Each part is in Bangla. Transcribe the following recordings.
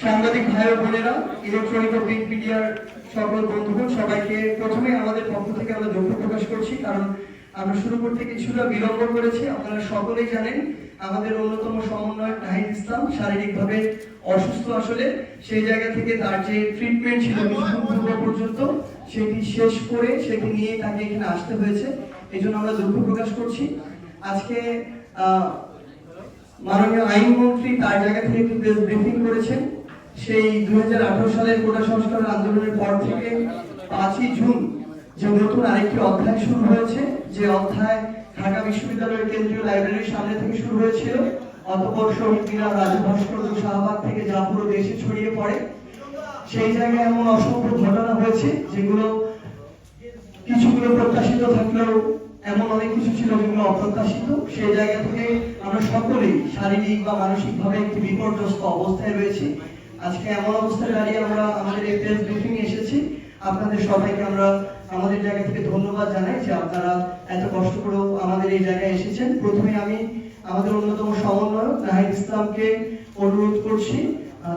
সাংবাদিক ভাই ও বোনেরা ইলেকট্রনিক ও প্রিন্ট মিডিয়ার সকল বন্ধুগণ, সবাইকে প্রথমে আমাদের পক্ষ থেকে আমরা দুঃখ প্রকাশ করছি, কারণ আমরা শুরু করতে কিছুটা বিলম্ব করেছি। আপনারা সকলেই জানেন, আমাদের অন্যতম সমন্বয়ক নাহিদ ইসলাম শারীরিকভাবে অসুস্থ আসলে। সেই জায়গা থেকে তার যে ট্রিটমেন্ট ছিল পূর্ব পর্যন্ত, সেটি শেষ করে সেটি নিয়ে তাকে এখানে আসতে হয়েছে। এই জন্য আমরা দুঃখ প্রকাশ করছি। আজকে মাননীয় আইনমন্ত্রী তার জায়গা থেকে একটি ব্রিফিং করেছেন। সেই দুই সালের কোটা সংস্কার আন্দোলনের পর থেকে পাঁচই জুন যে নতুন আরেকটি অধ্যায় শুরু হয়েছে, যে অধ্যায় ঢাকা বিশ্ববিদ্যালয়ের কেন্দ্রীয় লাইব্রেরির সামনে থেকে শুরু হয়েছিল। অতপর শাহবাগ থেকে যা পুরো দেশে ছড়িয়ে পড়ে। সেই জায়গায় এমন অসংখ্য ঘটনা হয়েছে, যেগুলো কিছুগুলো প্রত্যাশিত থাকলেও এমন অনেক কিছু ছিল যেগুলো অপ্রত্যাশিত। সেই জায়গা থেকে আমরা সকলেই শারীরিক বা মানসিক ভাবে একটি বিপর্যস্ত অবস্থায় রয়েছি। আজকে এমন অবস্থায় দাঁড়িয়ে আমরা আমাদের এই প্রেস ব্রিফিং এসেছি। আপনাদের সবাইকে আমরা আমাদের জায়গা থেকে ধন্যবাদ জানাই যে আপনারা এত কষ্ট করেও আমাদের এই জায়গায় এসেছেন। প্রথমে আমি আমাদের অন্যতম সমন্বয়ক নাহিদ ইসলামকে অনুরোধ করছি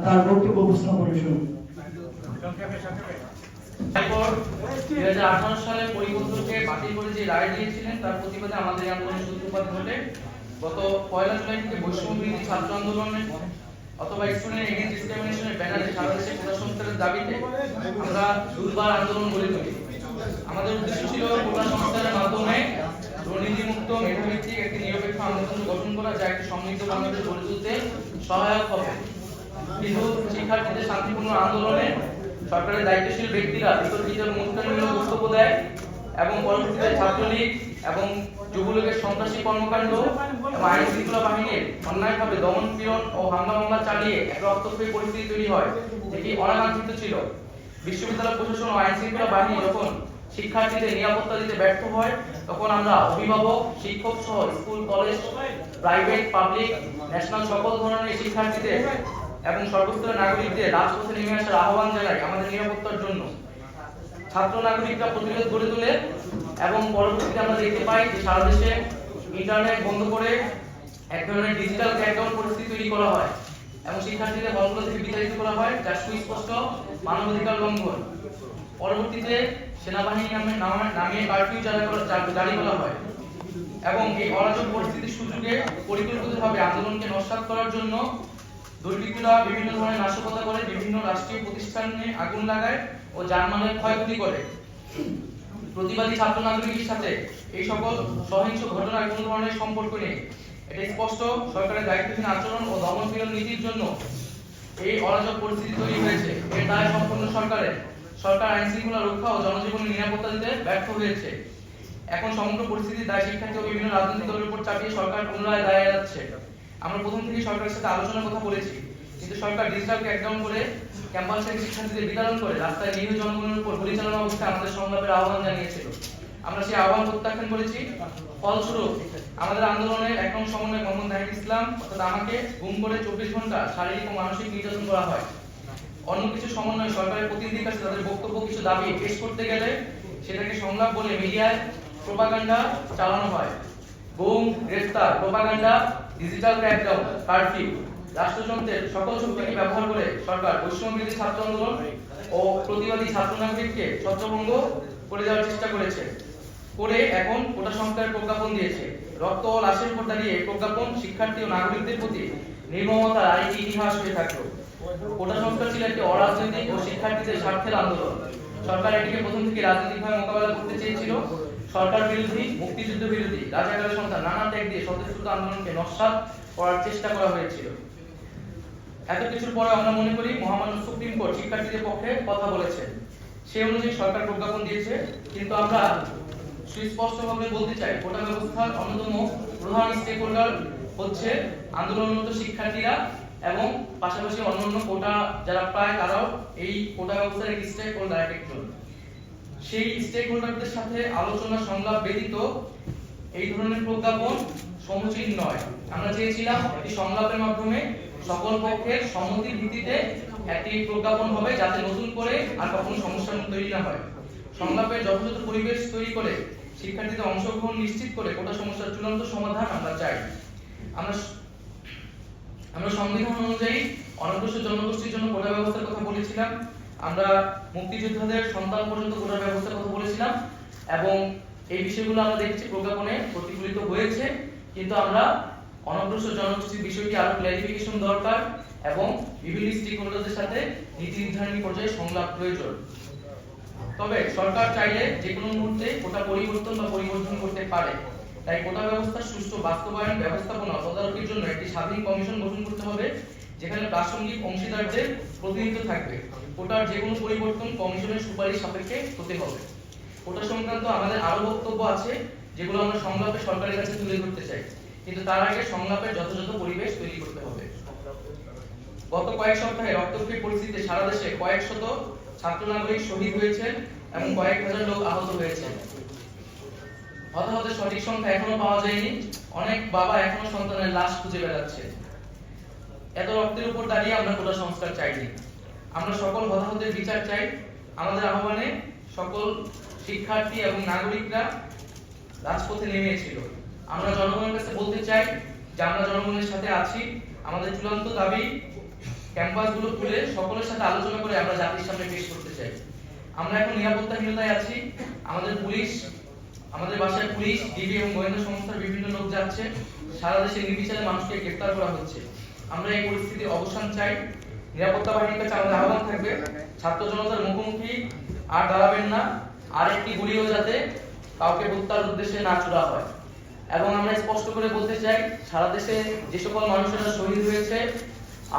তার বক্তব্য উপস্থাপনের জন্য। আমাদের আন্দোলনের ছাত্র আন্দোলনে অথবা স্টুডেন্ট এগেন্স্ট ডিসক্রিমিনেশনের ব্যানারে সারা দেশে কোটা দাবিতে আমরা দুর্বার আন্দোলন গড়ে তুলি। আমাদের উদ্দেশ্য ছিল সংস্কারের মাধ্যমে দুর্নীতিমুক্ত মেধাভিত্তিক একটি নিরপেক্ষ আন্দোলন গঠন করা, যা একটি সমৃদ্ধ বাংলাদেশ গড়ে তুলতে সহায়ক হবে। কিন্তু শিক্ষার্থীদের শান্তিপূর্ণ আন্দোলনে সরকারের দায়িত্বশীল ব্যক্তিরা বিতর্কিত অনুষ্ঠানমূলক বক্তব্য দেয় এবং পরবর্তীতে ছাত্রলীগ এবং যুবলীগের সন্ত্রাসী কর্মকাণ্ড এবং আইন শৃঙ্খলা বাহিনীর অন্যায়ভাবে দমন পীড়ন ও হামলা মামলা চালিয়ে এক রক্তক্ষয়ী পরিস্থিতি তৈরি হয়, যেটি অনাকাঙ্ক্ষিত ছিল। বিশ্ববিদ্যালয় প্রশাসন ও আইন শৃঙ্খলা বাহিনী যখন শিক্ষার্থীদের নিরাপত্তা দিতে ব্যর্থ হয়, তখন আমরা অভিভাবক, শিক্ষক সহ school, college, private, public, national সকল ধরনের শিক্ষার্থীদের এবং সর্বস্তরের নাগরিকদের রাজপথে নেমে আসার আহ্বান জানাই আমাদের নিরাপত্তার জন্য। ছাত্র নাগরিকরা প্রতিরোধ গড়ে তোলে এবং পরবর্তীতে আমরা দেখতে পাই যে সারা দেশে ইন্টারনেট বন্ধ করে এক ধরনের ডিজিটাল ক্র্যাকডাউন পরিস্থিতি তৈরি করা হয় এবং শিক্ষার্থীদের হলগুলো থেকে বিতাড়িত করা হয় যা সুস্পষ্ট মানবাধিকার লঙ্ঘন। পরবর্তীতে সেনাবাহিনী নামে নামা- কারফিউ জারি করা- হয় এবং এই অরাজক পরিস্থিতির সুযোগে পরিকল্পিতভাবে আন্দোলনকে নস্যাৎ করার জন্য দুর্বৃত্তরা বিভিন্ন ধরনের নাশকতা করে বিভিন্ন রাষ্ট্রীয় প্রতিষ্ঠানে আগুন লাগায় ও যানবাহনের ক্ষয়ক্ষতি করে। প্রতিবাদী ছাত্র নাগরিকের সাথে এই সকল সহিংস ঘটনার কোনো ধরনের সম্পর্ক নেই। এটা স্পষ্ট, সরকারের দায়িত্বহীন আচরণ ও দমনপীড়ন নীতির জন্য এই অরাজক পরিস্থিতি তৈরি হয়েছে। এর দায় সম্পূর্ণ সরকারের। সরকার আইন শৃঙ্খলা রক্ষা ও জনজীবনের নিরাপত্তা দিতে ব্যর্থ হয়েছে। এখন সমগ্র পরিস্থিতির দায় শিক্ষার্থী ও বিভিন্ন রাজনৈতিক দলের উপর চাপিয়ে সরকার পুনরায় দায় এড়াচ্ছে। আমরা প্রথম থেকে সরকারের সাথে আলোচনার কথা বলেছি। কিন্তু সরকার ডিজিটাল ক্র্যাকডাউন করে ক্যাম্পাস শিক্ষার্থীদের বিতরণ করে রাস্তায় নিরীহ জনগণের উপর গুলি চালানো অবস্থায় আমাদের সংলাপের আহ্বান জানিয়েছিল। আমরা সেই আহ্বান প্রত্যাখ্যান করেছি। ফলস্বরূপ, আমাদের আন্দোলনের এক সমন্বয় মোহাম্মদ নাহিদ ইসলাম, অর্থাৎ আমাকে গুম করে চব্বিশ ঘণ্টা শারীরিক ও মানসিক নির্যাতন করা হয়। অন্য কিছু সমন্বয় সরকারের প্রতিনিধির কাছে তাদের বক্তব্য, কিছু দাবি পেশ করতে গেলে সেটাকে সংলাপ বলে মিডিয়ায় প্রোপাগান্ডা চালানো হয়। গুম গ্রেফতার, প্রোপাগান্ডা ডিজিটাল ক্র্যাকডাউন কারফিউ। রাষ্ট্রযন্ত্রের সকল শক্তিকে ব্যবহার করে সরকার বৈষম্য ছাত্র আন্দোলন ও প্রতিবাদী ছাত্র নাগরিককে ছত্রভঙ্গ করে দেওয়ার চেষ্টা করেছে। করে এখন কোটা সংস্কারের প্রজ্ঞাপন দিয়েছে। রক্ত ও লাশের উপর দাঁড়িয়ে প্রজ্ঞাপন শিক্ষার্থী ও নাগরিকদের প্রতি নির্মমতার আরেকটি ইতিহাস হয়ে থাকল। কোটা সংস্কার ছিল একটি অরাজনৈতিক ও শিক্ষার্থীদের স্বার্থের আন্দোলন। সরকার এটিকে প্রথম থেকে রাজনৈতিকভাবে মোকাবেলা করতে চেয়েছিল। সরকার বিরোধী, মুক্তিযুদ্ধ বিরোধী, রাজাকারের সন্তান নানা ত্যাগ দিয়ে স্বতঃস্ফূর্ত আন্দোলনকে নস্যাৎ করার চেষ্টা করা হয়েছিল। এত কিছুর পরে আমরা মনে করি মহামান্য সুপ্রিম কোর্ট শিক্ষার্থীদের পক্ষে কথা বলেছে। সেই অনুযায়ী সরকার প্রজ্ঞাপন দিয়েছে, কিন্তু আমরা সুস্পষ্টভাবে বলতে চাই কোটা ব্যবস্থার অন্যতম প্রধান স্টেক হোল্ডার হচ্ছে আন্দোলনরত শিক্ষার্থীরা এবং পাশাপাশি অন্যান্য কোটা যারা পায় তারাও এই কোটা ব্যবস্থার একটি স্টেক হোল্ডার এক একজন। সেই স্টেক হোল্ডারদের সাথে আলোচনা সংলাপ ব্যতীত এই ধরনের প্রজ্ঞাপন সমুচীন নয়। আমরা চেয়েছিলাম একটি সংলাপের মাধ্যমে সকল পক্ষের সম্মতির ভিত্তিতে একটি প্রজ্ঞাপন হবে যাতে নতুন করে আর কখনো সমস্যা তৈরি না হয়। সংলাপের যথাযথ পরিবেশ তৈরি করে শিক্ষার্থীদের অংশগ্রহণ নিশ্চিত করে কোটা সমস্যার চূড়ান্ত সমাধান আমরা চাই। আমরা আমরা সংবিধান অনুযায়ী অনগ্রসর জনগোষ্ঠীর জন্য কোটা ব্যবস্থার কথা বলেছিলাম। আমরা মুক্তিযোদ্ধাদের সন্তান পর্যন্ত কোটা ব্যবস্থার কথা বলেছিলাম এবং এই বিষয়গুলো আমরা দেখেছি প্রজ্ঞাপনে প্রতিফলিত হয়েছে। কিন্তু আমরা অনগ্রসর জনগোষ্ঠীর বিষয়টি আরও ক্লারিফিকেশন দরকার এবং বিভিন্ন স্টেক হোল্ডারদের সাথে নীতি নির্ধারণী পর্যায়ে সংলাপ প্রয়োজন। তবে সরকার চাইলে যে কোনো মুহূর্তে কোটা পরিবর্তন বা পরিবর্তন করতে পারে। তাই কোটা ব্যবস্থার সুষ্ঠু বাস্তবায়ন, ব্যবস্থাপনা, তদারকির জন্য একটি স্বাধীন কমিশন গঠন করতে হবে, যেখানে প্রাসঙ্গিক অংশীদারদের প্রতিনিধিত্ব থাকবে। কোটার যে কোনো পরিবর্তন কমিশনের সুপারিশ সাপেক্ষে হতে হবে। কোটা সংক্রান্ত আমাদের আরও বক্তব্য আছে, যেগুলো আমরা সংলাপে সরকারের কাছে তুলে ধরতে চাই। কিন্তু তার আগে সংলাপের যথাযথ পরিবেশ তৈরি করতে হবে। গত কয়েক সপ্তাহে রক্তক্ষয়ী পরিস্থিতিতে সারা দেশে কয়েক শত ছাত্র নাগরিক শহীদ হয়েছে এবং কয়েক হাজার লোক আহত হয়েছে হতাহতের সঠিক সংখ্যা এখনও পাওয়া যায়নি। অনেক বাবা এখনও সন্তানের লাশ খুঁজে বেড়াচ্ছে। এত রক্তের উপর দাঁড়িয়ে আমরা কোটা সংস্কার চাইনি। আমরা সকল হতাহতের বিচার চাই। আমাদের আহ্বানে সকল শিক্ষার্থী এবং নাগরিকরা রাজপথে নেমেছিল। আমরা জনগণের কাছে বলতে চাই যে আমরা জনগণের সাথে আছি। আমাদের চূড়ান্ত দাবি ক্যাম্পাসগুলো খুলে সকলের সাথে আলোচনা করে আমরা জাতির সামনে পেশ করতে চাই। আমরা এখন নিরাপত্তাহীনতায় আছি। আমাদের পুলিশ, আমাদের বাসায় পুলিশ, ডিবি এবং গোয়েন্দা সংস্থার বিভিন্ন লোক যাচ্ছে। সারা দেশে নির্বিচারে মানুষকে গ্রেফতার করা হচ্ছে। আমরা এই পরিস্থিতির অবসান চাই। নিরাপত্তা বাহিনীর কাছে আমাদের আহ্বান থাকবে। ছাত্র জনতার মুখোমুখি। আর দাঁড়াবেন না। আর একটি গুলিও যাতে কাউকে হত্যার উদ্দেশ্যে না চূড়া হয়। এবং আমরা স্পষ্ট করে বলতে চাই, সারা দেশে যে সকল মানুষেরা শহীদ হয়েছে,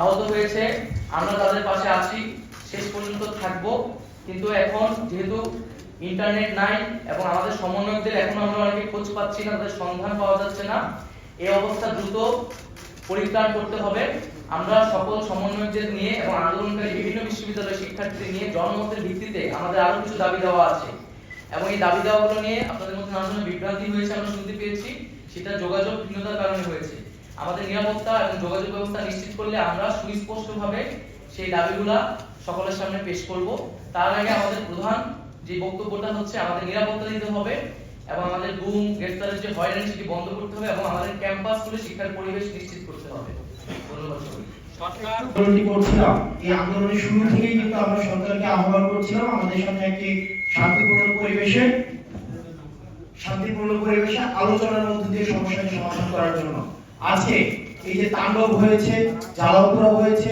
আহত হয়েছে, আমরা তাদের পাশে আছি, শেষ পর্যন্ত থাকব। কিন্তু এখন যেহেতু ইন্টারনেট নাই এবং আমাদের সমন্বয়কদের এখন আমরা অনেকে খোঁজ পাচ্ছি না, তাদের সন্ধান পাওয়া যাচ্ছে না, এই অবস্থা দ্রুত পরিত্রাণ করতে হবে। আমরা সকল সমন্বয়কদের নিয়ে এবং আন্দোলনকারী বিভিন্ন বিশ্ববিদ্যালয়ের শিক্ষার্থীদের নিয়ে জনমতের ভিত্তিতে আমাদের আরও কিছু দাবি দেওয়া আছে। এবং এই দাবি দেওয়াগুলো নিয়ে আপনাদের মধ্যে নানা বিভ্রান্তি হয়েছে আমরা শুনতে পেয়েছি। সেটা যোগাযোগ ভিন্নতার কারণে হয়েছে। আমাদের নিরাপত্তা এবং যোগাযোগ ব্যবস্থা নিশ্চিত করলে আমরা সুস্পষ্টভাবে সেই দাবিগুলা সকলের সামনে পেশ করব। তার আগে আমাদের প্রধান যে বক্তব্যটা হচ্ছে, আমাদের নিরাপত্তা দিতে হবে এবং আমাদের গুম, গ্রেফতারের যে হয়রানি সেটি বন্ধ করতে হবে এবং আমাদের ক্যাম্পাসগুলো শিক্ষার পরিবেশ নিশ্চিত করতে হবে। ধন্যবাদ সবাইকে। করছিলাম। এই আন্দোলনের শুরু থেকেই কিন্তু আমরা সরকারকে আহ্বান করছিলাম আমাদের সাথে একটি শান্তিপূর্ণ পরিবেশে শান্তিপূর্ণ পরিবেশে আলোচনার দিয়ে সমাধান করার জন্য। এই যে তাণ্ডব হয়েছে হয়েছে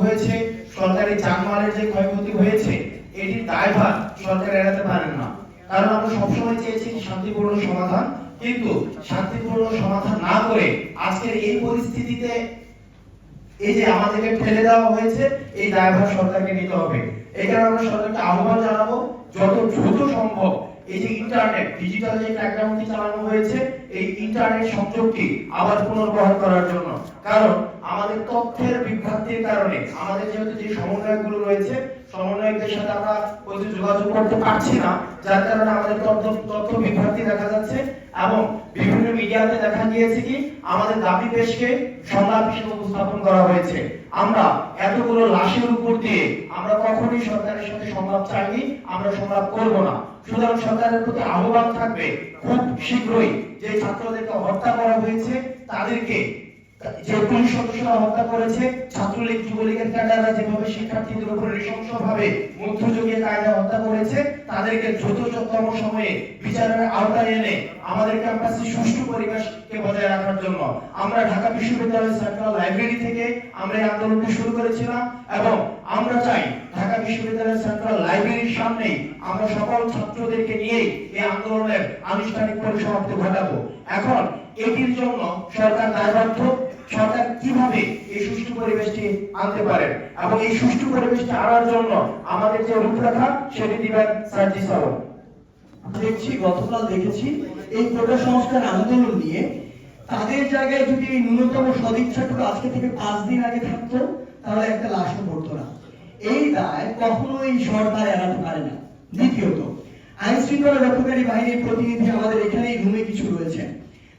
হয়েছে সরকারি জানমালের যে ক্ষয়ক্ষতি হয়েছে এটির দায়ভার সরকার এড়াতে পারেন না। কারণ আমরা সবসময় চেয়েছি শান্তিপূর্ণ সমাধান, কিন্তু শান্তিপূর্ণ সমাধান না করে আজকের এই পরিস্থিতিতে এই যে আমাদেরকে ফেলে দেওয়া হয়েছে, এই দায়ভার সরকারকে নিতে হবে। এই কারণে আমরা সরকারকে আহ্বান জানাব, যত দ্রুত সম্ভব এই যে ইন্টারনেট ডিজিটাল যে ক্র্যাকডাউনটি চালানো হয়েছে, এই ইন্টারনেট সংযোগটি আবার পুনর্বহাল করার জন্য। কারণ আমাদের তথ্যের বিভ্রান্তির কারণে, আমাদের যেহেতু যে সমন্বয়গুলো রয়েছে সমন্বয়কদের সাথে আমরা প্রতি যোগাযোগ করতে পারছি না, যার কারণে আমাদের তথ্য তথ্য বিভ্রান্তি দেখা যাচ্ছে এবং বিভিন্ন মিডিয়াতে দেখা গিয়েছে কি, আমাদের দাবি পেশকে সংলাপ হিসেবে উপস্থাপন করা হয়েছে। আমরা এতগুলো লাশের উপর দিয়ে আমরা কখনোই সরকারের সাথে সংলাপ চাইনি, আমরা সংলাপ করব না। সুতরাং সরকারের প্রতি আহ্বান থাকবে, খুব শীঘ্রই যে ছাত্রদেরকে হত্যা করা হয়েছে, তাদেরকে যে সদস্যরা হত্যা করেছে, ছাত্রলীগ, যুবলীগের ক্যাডাররা যেভাবে শিক্ষার্থীদের মধ্যযুগীয় হত্যা করেছে, তাদেরকে সময়ে বিচারের আওতায় এনে আমাদের ক্যাম্পাসে সুষ্ঠু পরিবেশকে বজায় রাখার জন্য আমরা ঢাকা বিশ্ববিদ্যালয় সেন্ট্রাল লাইব্রেরি থেকে আমরা এই আন্দোলনটি শুরু করেছিলাম এবং আমরা চাই ঢাকা বিশ্ববিদ্যালয় সেন্ট্রাল লাইব্রেরির সামনেই আমরা সকল ছাত্রদেরকে নিয়েই এই আন্দোলনের আনুষ্ঠানিক পরিসমাপ্তি ঘটাবো। এখন এটির জন্য সরকার দায়বদ্ধ। কীভাবে এই সুষ্ঠু পরিবেশটি আনতে পারে এবং এই সুষ্ঠু পরিবেশটি আনার জন্য আমাদের যে রূপরেখা, সেটি দিবেন সার্জি সাহেব দেখছি, গতকাল দেখেছি, এই কোটা সংস্কার আন্দোলন নিয়ে তাদের জায়গায় যদি এই ন্যূনতম সদিচ্ছাটুকু আজকে থেকে পাঁচ দিন আগে থাকতো, তাহলে একটা লাশও পড়তো না। এই দায় কখনোই সরকার এড়াতে পারে না। দ্বিতীয়ত আইন শৃঙ্খলা রক্ষাকারী বাহিনীর প্রতিনিধি আমাদের এখানে এই রুমে কিছু রয়েছেন।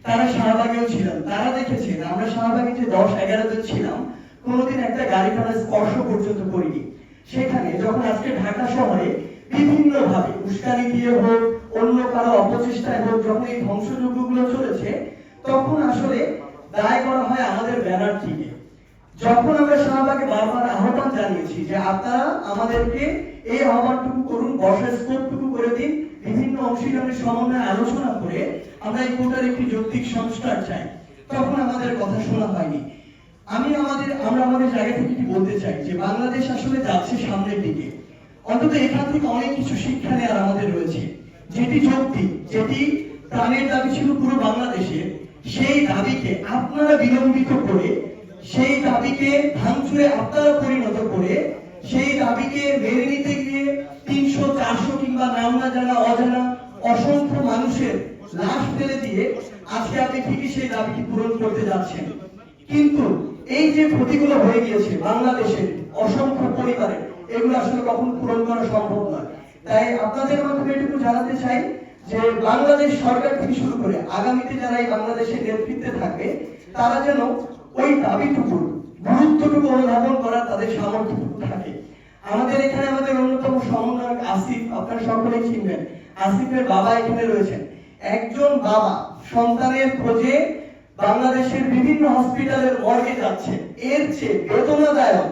তারা শাহবাগেও ছিলেন তারা দেখেছেন, আমরা শাহবাগে যে দশ, এগারো জন ছিলাম, কোনোদিন একটা গাড়ি ভাড়া স্পর্শ পর্যন্ত করিনি। সেখানে যখন আজকে ঢাকা শহরে বিভিন্ন ভাবে উস্কানি দিয়ে হোক, অন্য কারও অপচেষ্টায় হোক, যখন এই ধ্বংসযজ্ঞগুলো চলেছে, তখন আসলে দায় করা হয় আমাদের ব্যানার থেকে। যখন আমরা শাহবাগে বারবার আহ্বান জানিয়েছি যে আপনারা আমাদেরকে এই আহ্বানটুকু করুন, বর্ষার স্কোপটুকু করে দিন বিভিন্ন অংশীদারের সমন্বয়ে আলোচনা করে আমরা এই কোটার একটি যৌক্তিক সংস্কার চাই। তখন আমাদের কথা শোনা হয়নি। আমি আমাদের, আমরা আমাদের জায়গা থেকে কি বলতে চাই যে বাংলাদেশ আসলে যাচ্ছে সামনের দিকে। অন্তত এখান থেকে অনেক কিছু শিক্ষা নেওয়ার আমাদের রয়েছে। যেটি যৌক্তিক যেটি প্রাণের দাবি ছিল পুরো বাংলাদেশে, সেই দাবিকে আপনারা বিলম্বিত করে, সেই দাবিকে ভাঙচুরে আপনারা পরিণত করে সেই দাবিকে মেনে নিতে গিয়ে তিনশো, চারশো কিংবা নাম না জানা, অজানা অসংখ্য মানুষের লাশ ফেলে দিয়ে আজকে আপনি ঠিকই সেই দাবিকে পূরণ করতে যাচ্ছেন। কিন্তু এই যে ক্ষতিগুলো হয়ে গিয়েছে বাংলাদেশের অসংখ্য পরিবারে, এগুলো আসলে কখন পূরণ করা সম্ভব নয়। তাই আপনাদের মাধ্যমে এটুকু জানাতে চাই যে বাংলাদেশ সরকার থেকে শুরু করে আগামীতে যারা এই বাংলাদেশের নেতৃত্বে থাকবে, তারা যেন ওই দাবিটুকু অনুধাবন করার তাদের সামর্থ্যটুকু থাকে। আমাদের এখানে আমাদের অন্যতম সমন্বয়ক আসিফ, আপনারা সকলেই চিনবেন। আসিফের বাবা এখানে রয়েছেন। একজন বাবা সন্তানের খোঁজে বাংলাদেশের বিভিন্ন হসপিটালের মর্গে যাচ্ছে। এর চেয়ে বেদনাদায়ক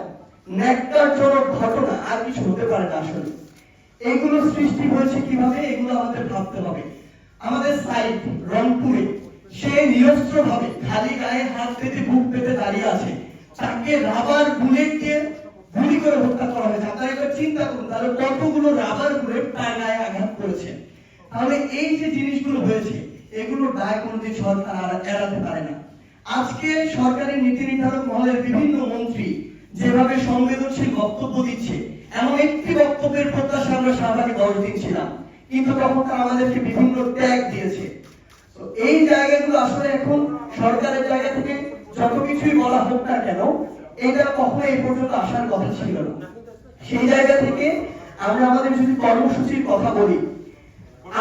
ন্যাক্কারজনক ঘটনা আর কিছু হতে পারে না আসলে। এগুলো সৃষ্টি হয়েছে কীভাবে? এগুলো আমাদের ভাবতে হবে। আমাদের সাইড রংপুরে, সে নিরস্ত্র ভাবে খালি গায়ে হাত পেতে বুক পেতে দাঁড়িয়ে আছে। তাকে রাবার বুলেট দিয়ে গুলি করে হত্যা করা হয়েছে। আপনারা একবার চিন্তা করুন, তাহলে কতগুলো রাবার বুলেট তার গায়ে আঘাত করেছে? তাহলে এই যে জিনিসগুলো হয়েছে, এগুলো দায় কোনোদিন সরকার আর- এড়াতে পারে না। আজকে সরকারের নীতি নির্ধারক মহলের বিভিন্ন মন্ত্রী যেভাবে সংবেদনশীল বক্তব্য দিচ্ছে, এমন একটি বক্তব্যের প্রত্যাশা আমরা শাহবাগে দশ দিন ছিলাম। কিন্তু তখন তারা আমাদেরকে বিভিন্ন ত্যাগ দিয়েছে। এই জায়গাগুলো আসলে এখন সরকারের জায়গা থেকে যত কিছুই বলা হোক না কেন, এটা কখনো এই পর্যন্ত আসার কথা ছিল না। সেই জায়গা থেকে আমরা আমাদের যদি কর্মসূচির কথা বলি।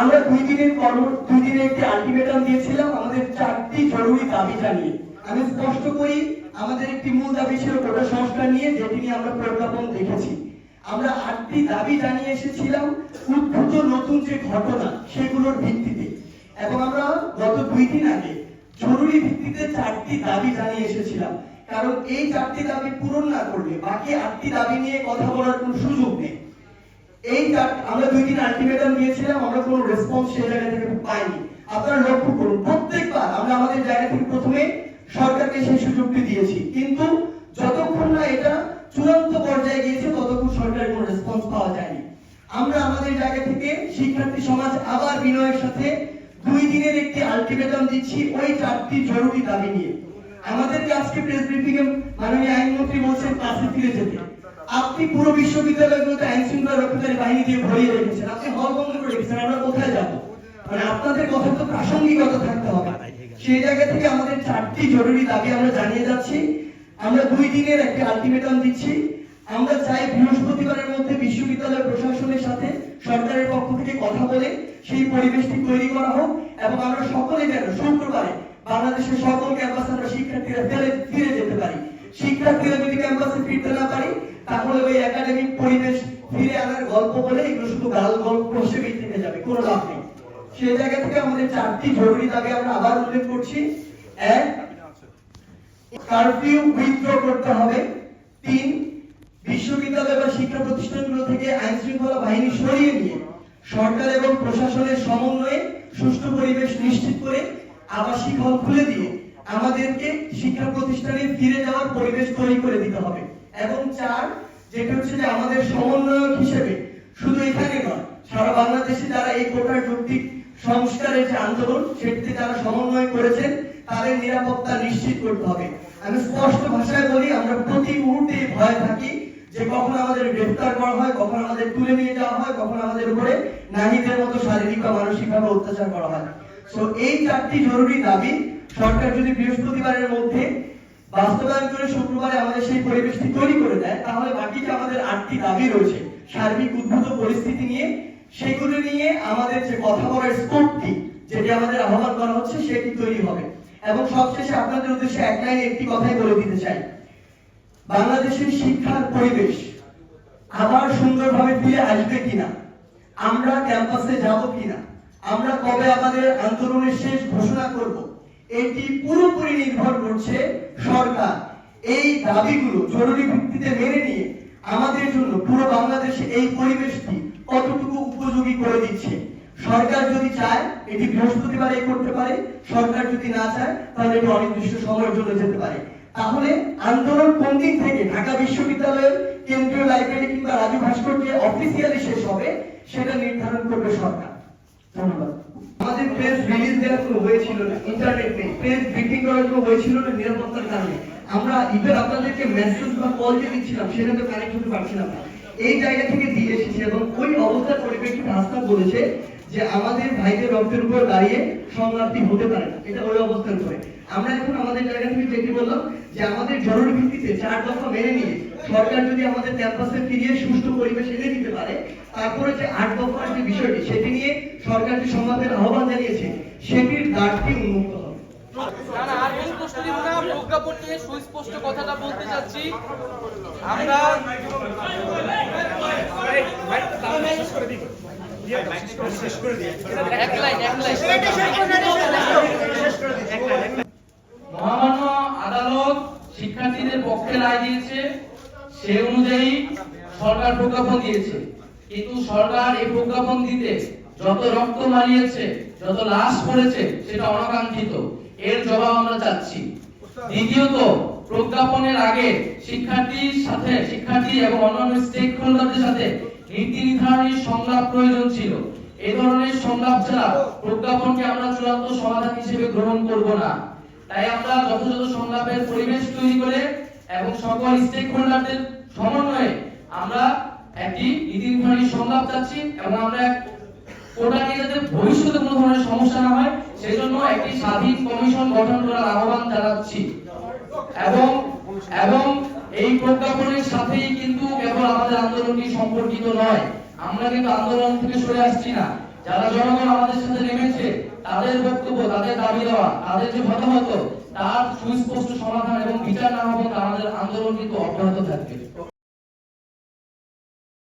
আমরা দুই দিনের কর্ম, দুই দিনের একটি আলটিমেটাম দিয়েছিলাম আমাদের চারটি জরুরি দাবি জানিয়ে। আমি স্পষ্ট করি, আমাদের একটি মূল দাবি ছিল কোটা সংস্কার নিয়ে, যেটি নিয়ে আমরা প্রজ্ঞাপন দেখেছি। আমরা আটটি দাবি জানিয়ে এসেছিলাম, উদ্ভূত নতুন যে ঘটনা, সেগুলোর ভিত্তিতে। এবং আমরা গত দুই দিন আগে জরুরি ভিত্তিতে চারটি দাবি জানিয়ে এসেছিলাম। কারণ এই চারটি দাবি পূরণ না করলে বাকি আটটি দাবি নিয়ে কথা বলার কোনো সুযোগ নেই। এই আমরা দুই দিন আলটিমেটাম দিয়েছিলাম, আমরা কোনো রেসপন্স সেই জায়গা থেকে পাইনি। আপনারা লক্ষ্য করুন, প্রত্যেকবার আমরা আমাদের জায়গা থেকে প্রথমে সরকারকে সেই সুযোগটি দিয়েছি। কিন্তু যতক্ষণ না এটা চূড়ান্ত পর্যায়ে গিয়েছে, ততক্ষণ সরকারের কোনো রেসপন্স পাওয়া যায়নি। আমরা আমাদের জায়গা থেকে শিক্ষার্থী সমাজ আবার বিনয়ের সাথে দুই দিনের একটি আলটিমেটাম দিচ্ছি, ওই চারটি জরুরি দাবি নিয়ে। আমাদেরকে আজকে প্রেস ব্রিফিং এ মাননীয় আইনমন্ত্রী বলছেন ক্লাসে ফিরে যেতে। আপনি পুরো বিশ্ববিদ্যালয়গুলোতে আইন শৃঙ্খলা রক্ষাকারী বাহিনী দিয়ে ভরিয়ে রেখেছেন, আপনি হল বন্ধ করে রেখেছেন, আমরা কোথায় যাব? মানে আপনাদের কথা তো প্রাসঙ্গিকতা থাকতে হবে। সেই জায়গা থেকে আমাদের চারটি জরুরি দাবি আমরা জানিয়ে যাচ্ছি। আমরা দুই দিনের একটি আলটিমেটাম দিচ্ছি। আমরা চাই বৃহস্পতিবারের মধ্যে বিশ্ববিদ্যালয় প্রশাসনের সাথে সরকারের পক্ষ থেকে কথা বলে সেই পরিবেশটি তৈরি করা হোক এবং আমরা সকলে যেন শুক্রবারে বাংলাদেশের সকল ক্যাম্পাসে আমরা শিক্ষার্থীরা ফেলে ফিরে যেতে পারি। শিক্ষার্থীরা যদি ক্যাম্পাসে ফিরতে না পারি, তাহলে ওই একাডেমিক পরিবেশ ফিরে আনার গল্প বলে এগুলো শুধু গাল গল্প হিসেবেই থেকে যাবে, কোনো লাভ নেই। সেই জায়গা থেকে আমাদের চারটি জরুরি দাবি আমরা আবার উল্লেখ করছি। এক কারফিউ উইথড্র করতে হবে। তিন, বিশ্ববিদ্যালয় বা শিক্ষা প্রতিষ্ঠানগুলো থেকে আইন শৃঙ্খলা বাহিনী সরিয়ে নিয়ে সরকার এবং প্রশাসনের সমন্বয়ে সুষ্ঠু পরিবেশ নিশ্চিত করে আবাসিক হল খুলে দিয়ে আমাদেরকে শিক্ষা প্রতিষ্ঠানে ফিরে যাওয়ার পরিবেশ তৈরি করে দিতে হবে। এবং চার, যেটা হচ্ছে যে আমাদের সমন্বয়ক হিসেবে শুধু এখানে নয়, সারা বাংলাদেশে যারা এই কোটার যৌক্তিক সংস্কারের যে আন্দোলন, সেটিতে যারা সমন্বয় করেছেন, তাদের নিরাপত্তা নিশ্চিত করতে হবে। আমি স্পষ্ট ভাষায় বলি, আমরা প্রতি মুহূর্তে ভয় থাকি। যে কখন আমাদের গ্রেফতার করা হয়, কখন আমাদের তুলে নিয়ে যাওয়া হয়, কখন আমাদের উপরে নারীদের মতো শারীরিক বা মানসিক ভাবে অত্যাচার করা হয়। তো এই চারটি জরুরি দাবি সরকার যদি বৃহস্পতিবারের মধ্যে বাস্তবায়ন করে শুক্রবারে আমাদের সেই পরিবেশটি তৈরি করে দেয়, তাহলে বাকি যে আমাদের আটটি দাবি রয়েছে, সার্বিক উদ্ভূত পরিস্থিতি নিয়ে, সেগুলো নিয়ে আমাদের যে কথা বলার স্কোপটি যেটি আমাদের আহ্বান করা হচ্ছে, সেটি তৈরি হবে। এবং সবশেষে আপনাদের উদ্দেশ্যে এক লাইনে একটি কথাই বলে দিতে চাই। বাংলাদেশের শিক্ষার পরিবেশ আবার সুন্দরভাবে ফিরে আসবে কিনা? আমরা ক্যাম্পাসে যাব কিনা? আমরা কবে আমাদের আন্দোলনের শেষ ঘোষণা করব? এটি পুরোপুরি নির্ভর করছে সরকার। এই দাবিগুলো জরুরি ভিত্তিতে মেনে নিয়ে আমাদের জন্য পুরো বাংলাদেশে এই পরিবেশটি কতটুকু উপযোগী করে দিচ্ছে? সরকার যদি চায়, এটি বৃহস্পতিবার করতে পারে। সরকার যদি না চায়, তাহলে এটি অনির্দিষ্ট সময়ের জন্য যেতে পারে। তাহলে আন্দোলন কোন দিন থেকে ঢাকা বিশ্ববিদ্যালয়ের কেন্দ্রীয় লাইব্রেরি কিংবা রাজু ভাস্কর্যে অফিসিয়ালি শেষ হবে, সেটা নির্ধারণ করবে সরকার। ধন্যবাদ। আমাদের প্রেস রিলিজ কোনো হয়েছিল না ইন্টারনেট নেই। প্রেস ব্রিফিং করার কোনো হয়েছিল না, নিরাপত্তার কারণে। আমরা ইভেন আপনাদেরকে মেসেজ বা কল যে দিচ্ছিলাম, সেটা তো কানেক্ট হতে পারছিলাম না। এই জায়গা থেকে দিয়ে এসেছি এবং ওই অবস্থার পরিপ্রেক্ষিতে হাসনাত বলেছে যে আমাদের ভাইদের রক্তের উপর দাঁড়িয়ে সংলাপটি হতে পারে না। এটা ওই অবস্থার উপরে আমরা এখন আমাদের জায়গা থেকে যেটি বললাম যে আমাদের জরুরি ভিত্তিতে চার দফা মেনে নিয়ে সরকার যদি আমাদের ক্যাম্পাসে ফিরিয়ে সুষ্ঠু পরিবেশ এনে দিতে পারে তারপরে যে আট দফার যে বিষয়টি সেটি নিয়ে সরকার যে সংলাপের আহ্বান জানিয়েছে সেটির দ্বারটি উন্মুক্ত হবে। না না আর স্পষ্ট দিব না প্রজ্ঞাপন নিয়ে সুস্পষ্ট কথাটা বলতে চাচ্ছি আমরা এক লাইন এক লাইন। মহামান্য আদালত শিক্ষার্থীদের পক্ষে রায় দিয়েছে। সে অনুযায়ী সরকার প্রজ্ঞাপন দিয়েছে। কিন্তু সরকার এই প্রজ্ঞাপন দিতে যত রক্ত মারিয়েছে, যত লাশ পড়েছে, সেটা অনাকাঙ্ক্ষিত। এর জবাব আমরা চাচ্ছি। দ্বিতীয়ত, প্রজ্ঞাপনের আগে শিক্ষার্থীর সাথে, শিক্ষার্থী এবং অন্যান্য স্টেক হোল্ডারদের সাথে নীতি নির্ধারণী সংলাপ প্রয়োজন ছিল। এই ধরনের সংলাপ ছাড়া প্রজ্ঞাপনকে আমরা চূড়ান্ত সমাধান হিসেবে গ্রহণ করব না। তাই আমরা যথাযথ সংলাপের পরিবেশ তৈরি করে এবং সকল স্টেক হোল্ডারদের সমন্বয়ে আমরা একটি নীতি সংলাপ চাচ্ছি এবং আমরা কোটা নিয়ে যাতে ভবিষ্যতে কোনো ধরনের সমস্যা না হয়, সেজন্য একটি স্বাধীন কমিশন গঠন করার আহ্বান জানাচ্ছি। এবং এবং এই প্রজ্ঞাপনের সাথেই কিন্তু কেবল আমাদের আন্দোলনটি সম্পর্কিত নয়, আমরা কিন্তু আন্দোলন থেকে সরে আসছি না। যারা জনগণ আমাদের সাথে নেমেছে, তাদের বক্তব্য, তাদের দাবি দেওয়া, তাদের যে মতামত, তার সুস্পষ্ট সমাধান এবং বিচার না হবে আমাদের আন্দোলন কিন্তু অব্যাহত থাকবে।